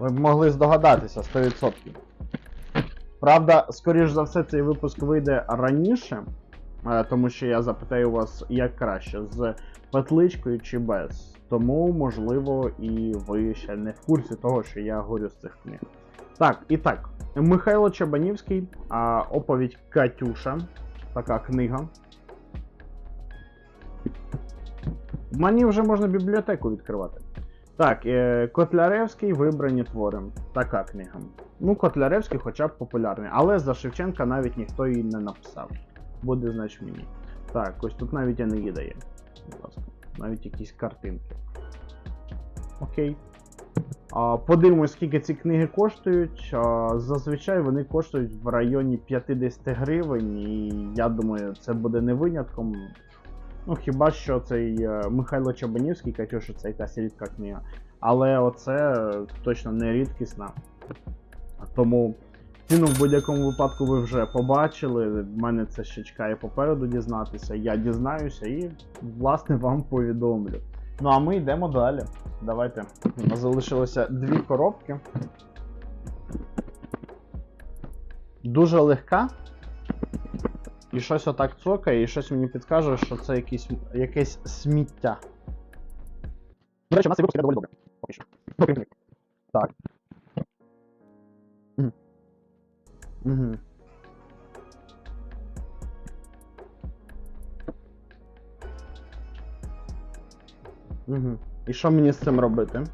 Ви б могли здогадатися 100%. Правда, скоріш за все, цей випуск вийде раніше, е, тому що я запитаю вас, як краще, з петличкою чи без. Тому, можливо, і ви ще не в курсі того, що я говорю з цих книг. Так, і так. Михайло Чабанівський, оповідь Катюша. Така книга. Мені вже можна бібліотеку відкривати. Так, е, Котляревський вибрані твори. Така книга. Ну, Котляревський хоча б популярний, але за Шевченка навіть ніхто її не написав. Буде, значить, мені. Так, ось тут навіть Енеїда є. Будь ласка. Навіть якісь картинки. Окей. А, подивимось, скільки ці книги коштують. А, зазвичай вони коштують в районі 50 гривень, і я думаю, це буде не винятком. Ну, хіба що цей е, Михайло Чабанівський, Катюша, це якась рідка книга. Але оце точно не рідкісна. Тому ціну в будь-якому випадку ви вже побачили. В мене це ще чекає попереду дізнатися. Я дізнаюся і, власне, вам повідомлю. Ну а ми йдемо далі. Давайте. У нас залишилося дві коробки. Дуже легка. І щось отак цокає, і щось мені підкаже, що це якийсь, якесь сміття. До речі, у нас цей випуск іде доволі добре. Поки що. Окрім книг. Так. Угу. Угу. Угу. І що мені з цим робити?